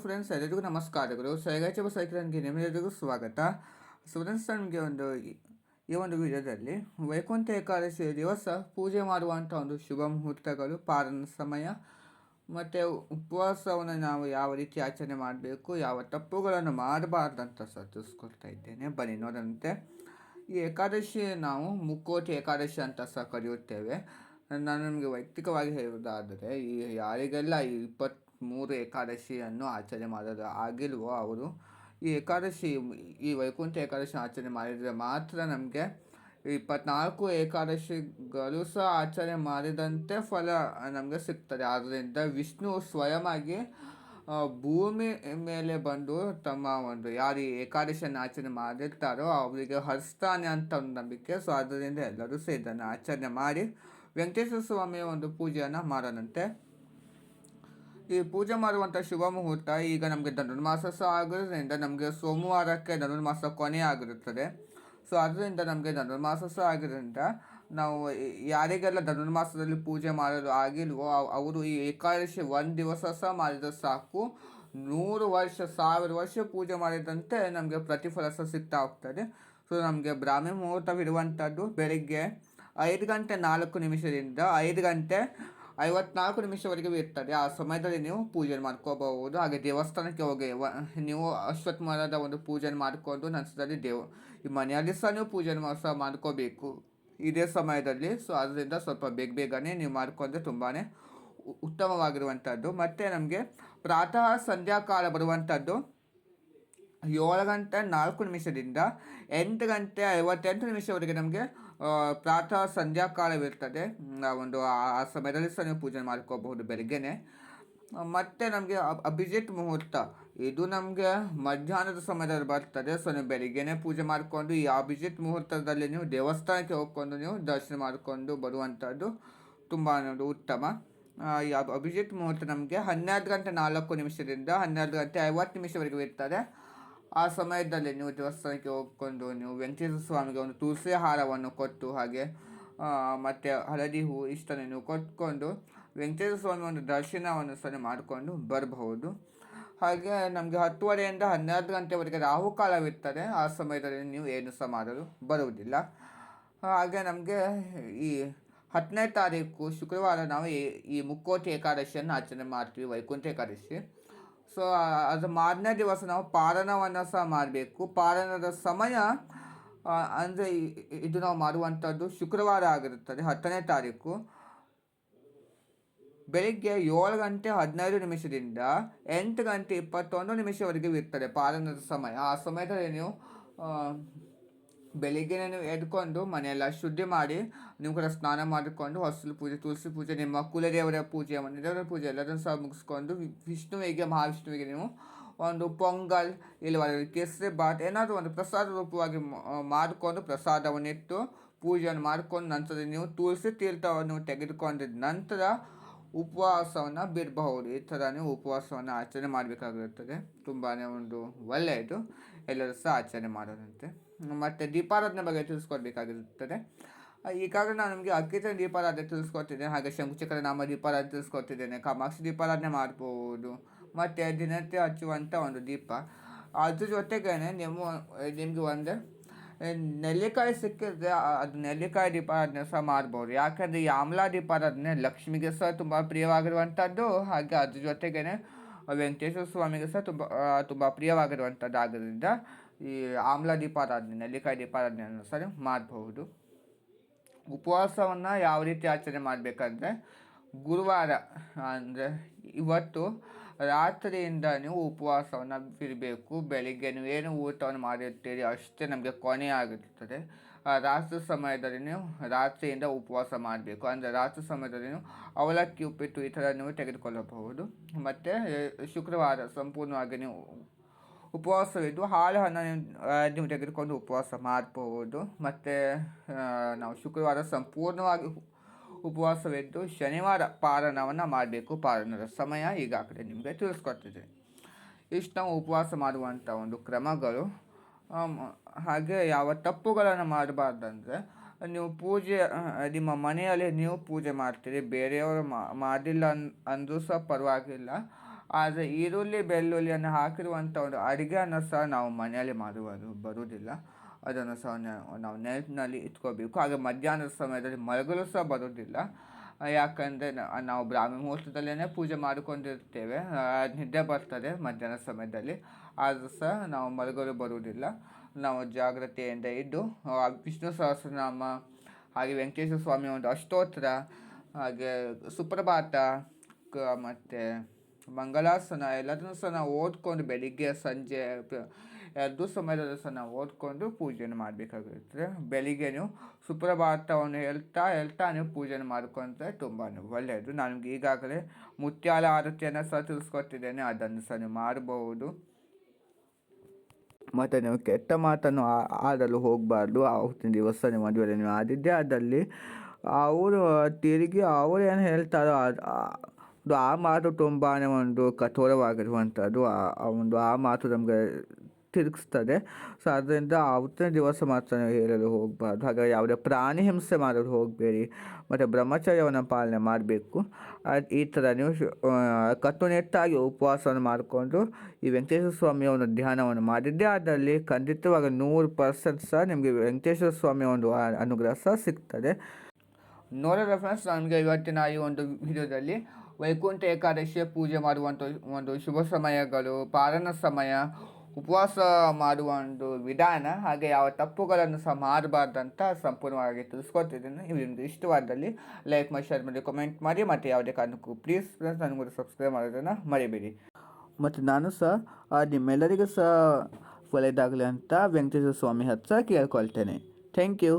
Friends ಎಲ್ಲರಿಗೂ ನಮಸ್ಕಾರಗಳು. ಸೈಗಾಚಬ ಸೈಕ್ಲನ್ಗೆ ನಿಮ್ಮೆಲ್ಲರಿಗೂ ಸ್ವಾಗತ. ಫ್ರೆಂಡ್ಸ್ ನಮಗೆ ಒಂದು ಈ- ಒಂದು ವಿಡಿಯೋದಲ್ಲಿ ವೈಕುಂಠ ಏಕಾದಶಿ ದಿವಸ ಪೂಜೆ ಮಾಡುವಂಥ ಒಂದು ಶುಭ ಮುಹೂರ್ತಗಳು, ಪಾರನ ಸಮಯ, ಮತ್ತು ಉಪವಾಸವನ್ನು ನಾವು ಯಾವ ರೀತಿ ಆಚರಣೆ ಮಾಡಬೇಕು, ಯಾವ ತಪ್ಪುಗಳನ್ನು ಮಾಡಬಾರ್ದಂತ ಸಹ ತಿಳಿಸ್ಕೊಡ್ತಾ ಇದ್ದೇನೆ. ಬನ್ನಿ ನೋಡಂತೆ ಈ ಏಕಾದಶಿ ನಾವು ಮುಕ್ಕೋಟಿ ಏಕಾದಶಿ ಅಂತ ಸಹ ಕರೆಯುತ್ತೇವೆ. ನಾನು ನಿಮಗೆ ವೈಯಕ್ತಿಕವಾಗಿ ಹೇಳುವುದಾದರೆ, ಈ ಯಾರಿಗೆಲ್ಲ ಈ ಇಪ್ಪತ್ತ್ಮೂರು ಏಕಾದಶಿಯನ್ನು ಆಚರಣೆ ಮಾಡೋದು ಆಗಿಲ್ವೋ ಅವರು. ಈ ಏಕಾದಶಿ, ಈ ವೈಕುಂಠ ಏಕಾದಶಿ ಆಚರಣೆ ಮಾಡಿದರೆ ಮಾತ್ರ ನಮಗೆ ಇಪ್ಪತ್ನಾಲ್ಕು ಏಕಾದಶಿಗಳು ಸಹ ಆಚರಣೆ ಮಾಡಿದಂತೆ ಫಲ ನಮಗೆ ಸಿಗ್ತದೆ. ಆದ್ದರಿಂದ ವಿಷ್ಣು ಸ್ವಯಮಾಗಿ ಭೂಮಿ ಮೇಲೆ ಬಂದು ತಮ್ಮ ಒಂದು ಯಾರು ಈ ಏಕಾದಶಿಯನ್ನು ಆಚರಣೆ ಮಾಡಿರ್ತಾರೋ ಅವರಿಗೆ ಹರಿಸ್ತಾನೆ ಅಂತ ಒಂದು ನಂಬಿಕೆ. ಸೊ ಆದ್ದರಿಂದ ಎಲ್ಲರೂ ಸಹ ಇದನ್ನು ಆಚರಣೆ ಮಾಡಿ ವೆಂಕಟೇಶ್ವರ ಸ್ವಾಮಿಯ ಒಂದು ಪೂಜೆಯನ್ನು ಮಾಡೋಣಂತೆ. ಈ ಪೂಜೆ ಮಾಡುವಂಥ ಶುಭ ಮುಹೂರ್ತ ಈಗ ನಮಗೆ ಧನುರ್ಮಾಸ ಸಹ ಆಗೋದ್ರಿಂದ ನಮಗೆ ಸೋಮವಾರಕ್ಕೆ ಧನುರ್ಮಾಸ ಕೊನೆ ಆಗಿರುತ್ತದೆ. ಸೊ ಅದರಿಂದ ನಮಗೆ ಧನುರ್ಮಾಸ ಸಹ ಆಗಿರೋದ್ರಿಂದ ನಾವು ಯಾರಿಗೆಲ್ಲ ಧನುರ್ಮಾಸದಲ್ಲಿ ಪೂಜೆ ಮಾಡಲು ಆಗಿಲ್ವೋ ಅವ್- ಅವರು ಈ ಏಕಾದಶಿ ಒಂದು ದಿವಸ ಸಹ ಮಾಡಿದ್ರೆ ಸಾಕು. ನೂರು ವರ್ಷ, ಸಾವಿರ ವರ್ಷ ಪೂಜೆ ಮಾಡಿದಂತೆ ನಮಗೆ ಪ್ರತಿಫಲ ಸಹ ಸಿಗ್ತಾ ಹೋಗ್ತದೆ. ಸೊ ನಮಗೆ ಬ್ರಾಹ್ಮಿ ಮುಹೂರ್ತವಿರುವಂಥದ್ದು ಬೆಳಿಗ್ಗೆ ಐದು ಗಂಟೆ ನಾಲ್ಕು ನಿಮಿಷದಿಂದ ಐದು ಗಂಟೆ ಐವತ್ನಾಲ್ಕು ನಿಮಿಷವರೆಗೂ ಇರ್ತದೆ. ಆ ಸಮಯದಲ್ಲಿ ನೀವು ಪೂಜೆ ಮಾಡ್ಕೋಬಹುದು. ಹಾಗೆ ದೇವಸ್ಥಾನಕ್ಕೆ ಹೋಗಿ ನೀವು ಅಶ್ವತ್ಥ ಮರದ ಒಂದು ಪೂಜೆ ಮಾಡಿಕೊಂಡು ನಂತರದಲ್ಲಿ ದೇವ, ಈ ಮನೆಯಲ್ಲಿ ಸಹ ನೀವು ಪೂಜೆ ಸಹ ಮಾಡ್ಕೋಬೇಕು. ಇದೇ ಸಮಯದಲ್ಲಿ ಸೊ ಅದರಿಂದ ಸ್ವಲ್ಪ ಬೇಗ ಬೇಗನೆ ನೀವು ಮಾಡಿಕೊಂಡ್ರೆ ತುಂಬಾ ಉತ್ತಮವಾಗಿರುವಂಥದ್ದು. ಮತ್ತು ನಮಗೆ ಪ್ರಾತಃ ಸಂಧ್ಯಾಕಾಲ ಬರುವಂಥದ್ದು. ಏಳು ಗಂಟೆ ನಾಲ್ಕು ನಿಮಿಷದಿಂದ ಎಂಟು ಗಂಟೆ ಐವತ್ತೆಂಟು ನಿಮಿಷವರೆಗೆ ನಮಗೆ ಪ್ರಾತಃ ಸಂಧ್ಯಾಕಾಲವಿರ್ತದೆ ಒಂದು, ಆ- ಸಮಯದಲ್ಲಿ ಸಹ ನೀವು ಪೂಜೆ ಮಾಡ್ಕೋಬಹುದು ಬೆಳಗ್ಗೆನೆ. ಮತ್ತು ನಮಗೆ ಅಭಿಜಿತ್ ಮುಹೂರ್ತ. ಇದು ನಮಗೆ ಮಧ್ಯಾಹ್ನದ ಸಮಯದಲ್ಲಿ ಬರ್ತದೆ. ಸೊ ನೀವು ಬೆಳಿಗ್ಗೆನೇ ಪೂಜೆ ಮಾಡಿಕೊಂಡು, ಈ ಅಭಿಜಿತ್ ಮುಹೂರ್ತದಲ್ಲಿ ನೀವು ದೇವಸ್ಥಾನಕ್ಕೆ ಹೋಗ್ಕೊಂಡು ನೀವು ದರ್ಶನ ಮಾಡಿಕೊಂಡು ಬರುವಂಥದ್ದು ತುಂಬ ಉತ್ತಮ. ಈ ಅಭಿಜಿತ್ ಮುಹೂರ್ತ ನಮಗೆ ಹನ್ನೆರಡು ಗಂಟೆ ನಾಲ್ಕು ನಿಮಿಷದಿಂದ ಹನ್ನೆರಡು ಗಂಟೆ ಐವತ್ತು ನಿಮಿಷವರೆಗೂ ಇರ್ತದೆ. ಆ ಸಮಯದಲ್ಲಿ ನೀವು ದೇವಸ್ಥಾನಕ್ಕೆ ಹೋಗ್ಕೊಂಡು ನೀವು ವೆಂಕಟೇಶ್ವರ ಸ್ವಾಮಿಗೆ ಒಂದು ತುಳಸಿ ಹಾರವನ್ನು ಕೊಟ್ಟು ಹಾಗೆ ಮತ್ತು ಹಳದಿ ಹೂ ಇಷ್ಟನ್ನು ನೀವು ಕೊಟ್ಕೊಂಡು ವೆಂಕಟೇಶ್ವರ ಸ್ವಾಮಿ ಒಂದು ದರ್ಶನವನ್ನು ಸಹ ಮಾಡಿಕೊಂಡು ಬರಬಹುದು. ಹಾಗೆ ನಮಗೆ ಹತ್ತುವರೆಯಿಂದ ಹನ್ನೆರಡು ಗಂಟೆವರೆಗೆ ರಾಹುಕಾಲವಿರ್ತದೆ ಆ ಸಮಯದಲ್ಲಿ ನೀವು ಏನು ಸಹ ಮಾಡಲು ಬರುವುದಿಲ್ಲ. ಹಾಗೆ ನಮಗೆ ಈ ಹತ್ತನೇ ತಾರೀಕು ಶುಕ್ರವಾರ ನಾವು ಈ ಈ ಮುಕ್ಕೋಟಿ ಏಕಾದಶಿಯನ್ನು ಆಚರಣೆ ಮಾಡ್ತೀವಿ, ವೈಕುಂಠ ಏಕಾದಶಿ. ಸೊ ಅದು ಮಾರನೇ ದಿವಸ ನಾವು ಪಾರಣವನ್ನು ಸಹ ಮಾಡಬೇಕು. ಪಾರಣದ ಸಮಯ ಅಂದರೆ ಇದು ನಾವು ಮಾಡುವಂಥದ್ದು ಶುಕ್ರವಾರ ಆಗಿರುತ್ತದೆ, ಹತ್ತನೇ ತಾರೀಕು. ಬೆಳಿಗ್ಗೆ ಏಳು ಗಂಟೆ ಹದಿನೈದು ನಿಮಿಷದಿಂದ ಎಂಟು ಗಂಟೆ ಇಪ್ಪತ್ತೊಂದು ನಿಮಿಷವರೆಗೆ ಇರ್ತದೆ ಪಾಲನದ ಸಮಯ. ಆ ಸಮಯದಲ್ಲಿ ನೀವು ಆ, ಬೆಳಿಗ್ಗೆನೇ ನೀವು ಎದ್ಕೊಂಡು ಮನೆಯೆಲ್ಲ ಶುದ್ಧಿ ಮಾಡಿ ನೀವು ಕೂಡ ಸ್ನಾನ ಮಾಡಿಕೊಂಡು ಹೊಸಲು ಪೂಜೆ ತುಳಸಿ ಪೂಜೆ ನಿಮ್ಮ ಕುಲದೇವರ ಪೂಜೆ ಮನೆದೇವರ ಪೂಜೆ ಎಲ್ಲದನ್ನು ಸಹ ಮುಗಿಸ್ಕೊಂಡು ವಿಷ್ಣುವಿಗೆ ಮಹಾವಿಷ್ಣುವಿಗೆ ನೀವು ಒಂದು ಪೊಂಗಲ್ ಇಲ್ಲವಾದ ಕೇಸರಿ ಬಾತ್ ಏನಾದರೂ ಒಂದು ಪ್ರಸಾದ ರೂಪವಾಗಿ ಮಾಡಿಕೊಂಡು ಪ್ರಸಾದವನ್ನಿಟ್ಟು ಪೂಜೆಯನ್ನು ಮಾಡಿಕೊಂಡು ನಂತರ ನೀವು ತುಳಸಿ ತೀರ್ಥವನ್ನು ತೆಗೆದುಕೊಂಡಿದ್ದ ನಂತರ ಉಪವಾಸವನ್ನು ಬಿಡಬಹುದು. ಈ ಥರ ನೀವು ಉಪವಾಸವನ್ನು ಆಚರಣೆ ಮಾಡಬೇಕಾಗಿರುತ್ತದೆ. ತುಂಬಾ ಒಂದು ಒಳ್ಳೆಯದು. ಎಲ್ಲರೂ ಸಹ ಆಚರಣೆ ಮಾಡೋದಂತೆ ಮತ್ತು ದೀಪಾರಾಧನೆ ಬಗ್ಗೆ ತಿಳಿಸ್ಕೊಡ್ಬೇಕಾಗಿರುತ್ತದೆ. ಈಗಾಗಲೇ ನಾನು ನಿಮಗೆ ಅಕ್ಕಿತನ ದೀಪಾರಾಧನೆ ತಿಳಿಸ್ಕೊಡ್ತಿದ್ದೇನೆ ಹಾಗೆ ಶಂಕುಚಕ್ರ ನಾಮ ದೀಪಾರಾಧನೆ ತಿಳಿಸ್ಕೊಡ್ತಿದ್ದೇನೆ ಕಾಮಾಕ್ಷಿ ದೀಪಾರಾಧನೆ ಮಾಡ್ಬೋದು, ಮತ್ತು ದಿನತೆ ಹಚ್ಚುವಂಥ ಒಂದು ದೀಪ. ಅದ್ರ ಜೊತೆಗೆ ನಿಮ್ಮ ನಿಮಗೆ ಒಂದು ನೆಲ್ಲಿಕಾಯಿ ಸಿಕ್ಕಿದ್ರೆ ಅದು ನೆಲ್ಲಿಕಾಯಿ ದೀಪಾರಾಧನೆ ಸಹ ಮಾಡ್ಬೋದು. ಯಾಕಂದರೆ ಈ ಆಮ್ಲ ದೀಪಾರಾಧನೆ ಲಕ್ಷ್ಮಿಗೆ ಸಹ ತುಂಬ ಪ್ರಿಯವಾಗಿರುವಂಥದ್ದು ಹಾಗೆ ಅದ್ರ ಜೊತೆಗೇನೆ ವೆಂಕಟೇಶ್ವರ ಸ್ವಾಮಿಗೆ ಸಹ ತುಂಬ ತುಂಬ ಪ್ರಿಯವಾಗಿರುವಂಥದ್ದು ಆದ್ದರಿಂದ ಈ ಆಮ್ಲ ದೀಪಾರಾಧನೆ ನೆಲ್ಲಿಕಾಯಿ ದೀಪಾರಾಧನೆಯನ್ನು ಸಹ ಮಾಡಬಹುದು. ಉಪವಾಸವನ್ನು ಯಾವ ರೀತಿ ಆಚರಣೆ ಮಾಡಬೇಕಂದ್ರೆ, ಗುರುವಾರ, ಅಂದರೆ ಇವತ್ತು ರಾತ್ರಿಯಿಂದ ನೀವು ಉಪವಾಸವನ್ನು ಇರಬೇಕು. ಬೆಳಿಗ್ಗೆ ನೀವು ಏನು ಊಟವನ್ನು ಮಾಡಿರ್ತೀರಿ ಅಷ್ಟೇ ನಮಗೆ ಕೊನೆ ಆಗಿರ್ತದೆ ರಾತ್ರಿ ಸಮಯದಲ್ಲಿ ನೀವು ರಾತ್ರಿಯಿಂದ ಉಪವಾಸ ಮಾಡಬೇಕು. ಅಂದರೆ ರಾತ್ರಿ ಸಮಯದಲ್ಲಿ ನೀವು ಅವಲಕ್ಕಿ, ಉಪ್ಪಿಟ್ಟು ಈ ಥರ ನೀವು ತೆಗೆದುಕೊಳ್ಳಬಹುದು. ಮತ್ತು ಶುಕ್ರವಾರ ಸಂಪೂರ್ಣವಾಗಿ ನೀವು ಉಪವಾಸವಿದ್ದು ಹಾಲನ್ನು ನೀವು ತೆಗೆದುಕೊಂಡು ಉಪವಾಸ ಮಾಡಬಹುದು ಮತ್ತು ನಾವು ಶುಕ್ರವಾರ ಸಂಪೂರ್ಣವಾಗಿ ಉಪವಾಸವಿದ್ದು ಶನಿವಾರ ಪಾರಣವನ್ನು ಮಾಡಬೇಕು. ಪಾರಣದ ಸಮಯ ಈಗಾಗಲೇ ನಿಮಗೆ ತಿಳಿಸ್ಕೊಡ್ತಿದೆ ಇಷ್ಟು ನಾವು ಉಪವಾಸ ಮಾಡುವಂಥ ಒಂದು ಕ್ರಮಗಳು. ಹಾಗೆ ಯಾವ ತಪ್ಪುಗಳನ್ನು ಮಾಡಬಾರ್ದಂದ್ರೆ ನೀವು ಪೂಜೆ ನಿಮ್ಮ ಮನೆಯಲ್ಲಿ ನೀವು ಪೂಜೆ ಮಾಡ್ತೀರಿ. ಬೇರೆಯವರು ಮಾಡಿಲ್ಲ ಅನ್, ಅಂದರೂ ಸಹ ಪರವಾಗಿಲ್ಲ. ಆದರೆ ಈರುಳ್ಳಿ, ಬೆಳ್ಳುಳ್ಳಿಯನ್ನು ಹಾಕಿರುವಂಥ ಒಂದು ಅಡುಗೆಯನ್ನು ಸಹ ನಾವು ಮನೆಯಲ್ಲಿ ಮಾಡುವುದು ಬರುವುದಿಲ್ಲ. ಅದನ್ನು ಸಹ ನಾವು ನೆನಪಿನಲ್ಲಿ ಇಟ್ಕೋಬೇಕು. ಹಾಗೆ ಮಧ್ಯಾಹ್ನದ ಸಮಯದಲ್ಲಿ ಮಲಗಲು ಸಹ ಬರುವುದಿಲ್ಲ. ಯಾಕಂದರೆ ನಾವು ಬ್ರಾಹ್ಮಿ ಮುಹೂರ್ತದಲ್ಲೇ ಪೂಜೆ ಮಾಡಿಕೊಂಡಿರ್ತೇವೆ. ನಿದ್ದೆ ಬರ್ತದೆ ಮಧ್ಯಾಹ್ನ ಸಮಯದಲ್ಲಿ. ಆದರೂ ಸಹ ನಾವು ಮಲಗಲು ಬರುವುದಿಲ್ಲ. ನಾವು ಜಾಗ್ರತೆಯಿಂದ ಇದ್ದು ವಿಷ್ಣು ಸಹಸ್ರನಾಮ, ಹಾಗೆ ವೆಂಕಟೇಶ್ವರ ಸ್ವಾಮಿಯ ಒಂದು ಅಷ್ಟೋತ್ತರ ಹಾಗೆ ಸುಪ್ರಭಾತ ಮತ್ತು ಮಂಗಳಾಸನ ಎಲ್ಲದನ್ನು ಸಹ ನಾವು ಓದ್ಕೊಂಡು ಬೆಳಿಗ್ಗೆ, ಸಂಜೆ ಎರಡು ಸಮಯದಲ್ಲೂ ಸಹ ನಾವು ಓದ್ಕೊಂಡು ಪೂಜೆಯನ್ನು ಮಾಡಬೇಕಾಗಿರುತ್ತೆ. ಬೆಳಿಗ್ಗೆ ನೀವು ಸುಪ್ರಭಾತವನ್ನು ಹೇಳ್ತಾ ಹೇಳ್ತಾ ನೀವು ಪೂಜೆಯನ್ನು ಮಾಡ್ಕೊಂಡ್ರೆ ತುಂಬಾ ಒಳ್ಳೆಯದು. ನನಗೆ ಈಗಾಗಲೇ ಮುತ್ಯಾಲ ಆರತಿಯನ್ನು ಸಹ ತಿಳಿಸ್ಕೊಟ್ಟಿದ್ದೇನೆ. ಅದನ್ನು ಸಹ ನೀವು ಮಾಡಬಹುದು ಮತ್ತು ನೀವು ಕೆಟ್ಟ ಮಾತನ್ನು ಆಡಲು ಹೋಗಬಾರ್ದು. ಅವತ್ತಿನ ದಿವಸ ನೀವು ಮದುವೆಯಲ್ಲಿ ನೀವು ಆದಿದ್ದೆ ಅದರಲ್ಲಿ ಅವರು ತಿರುಗಿ ಅವರು ಏನು ಹೇಳ್ತಾರೋ ಅದು, ಆ- ಮಾತು ತುಂಬಾ ಒಂದು ಕಠೋರವಾಗಿರುವಂಥದ್ದು. ಆ ಒಂದು ಆ ಮಾತು ನಮಗೆ ತಿರುಗಿಸ್ತದೆ. ಸೊ ಅದರಿಂದ ಆವತ್ತಿನ ದಿವಸ ಮಾತ್ರ ಹೇಳಲು ಹೋಗಬಾರ್ದು. ಹಾಗಾಗಿ ಯಾವುದೇ ಪ್ರಾಣಿ ಹಿಂಸೆ ಮಾಡಲು ಹೋಗಬೇಡಿ. ಮತ್ತು ಬ್ರಹ್ಮಚರ್ಯವನ್ನು ಪಾಲನೆ ಮಾಡಬೇಕು. ಈ ಥರ ನೀವು ಕಟ್ಟುನಿಟ್ಟಾಗಿ ಉಪವಾಸವನ್ನು ಮಾಡಿಕೊಂಡು ಈ ವೆಂಕಟೇಶ್ವರ ಸ್ವಾಮಿಯ ಒಂದು ಧ್ಯಾನವನ್ನು ಮಾಡಿದ್ದೇ ಆದಲ್ಲಿ ಖಂಡಿತವಾಗಿ ನೂರು ಪರ್ಸೆಂಟ್ ಸಹ ನಿಮಗೆ ವೆಂಕಟೇಶ್ವರ ಸ್ವಾಮಿಯ ಒಂದು ಅನುಗ್ರಹ ಸಹ ಸಿಗ್ತದೆ. ನೋಡಿದ್ರೆ ಫ್ರೆಂಡ್ಸ್ ನಮಗೆ ಇವತ್ತಿನ ಈ ಒಂದು ವಿಡಿಯೋದಲ್ಲಿ ವೈಕುಂಠ ಏಕಾದಶಿಯ ಪೂಜೆ ಮಾಡುವಂಥ ಒಂದು ಶುಭ ಸಮಯಗಳು ಪಾರಣ ಸಮಯ ಉಪವಾಸ ಮಾಡುವ ಒಂದು ವಿಧಾನ ಹಾಗೆ ಯಾವ ತಪ್ಪುಗಳನ್ನು ಸಹ ಮಾಡಬಾರ್ದಂತ ಸಂಪೂರ್ಣವಾಗಿ ತಿಳಿಸ್ಕೊತಿದ್ದೀನಿ ನಿಮ್ಗೆ ಇಷ್ಟವಾದಲ್ಲಿ ಲೈಕ್ ಮಾಡಿ ಶೇರ್ ಮಾಡಿ ಕಮೆಂಟ್ ಮಾಡಿ ಮತ್ತು ಯಾವುದೇ ಕಾರಣಕ್ಕೂ ಪ್ಲೀಸ್ ಫ್ರೆಂಡ್ಸ್ ನನಗೂ ಸಬ್ಸ್ಕ್ರೈಬ್ ಮಾಡೋದನ್ನು ಮರಿಬೇಡಿ. ಮತ್ತು ನಾನು ಸಹ ನಿಮ್ಮೆಲ್ಲರಿಗೂ ಸಹ ಒಳ್ಳೆಯದಾಗಲಿ ಅಂತ ವೆಂಕಟೇಶ್ವರ ಸ್ವಾಮಿ ಹತ್ರ ಕೇಳ್ಕೊಳ್ತೇನೆ. Thank you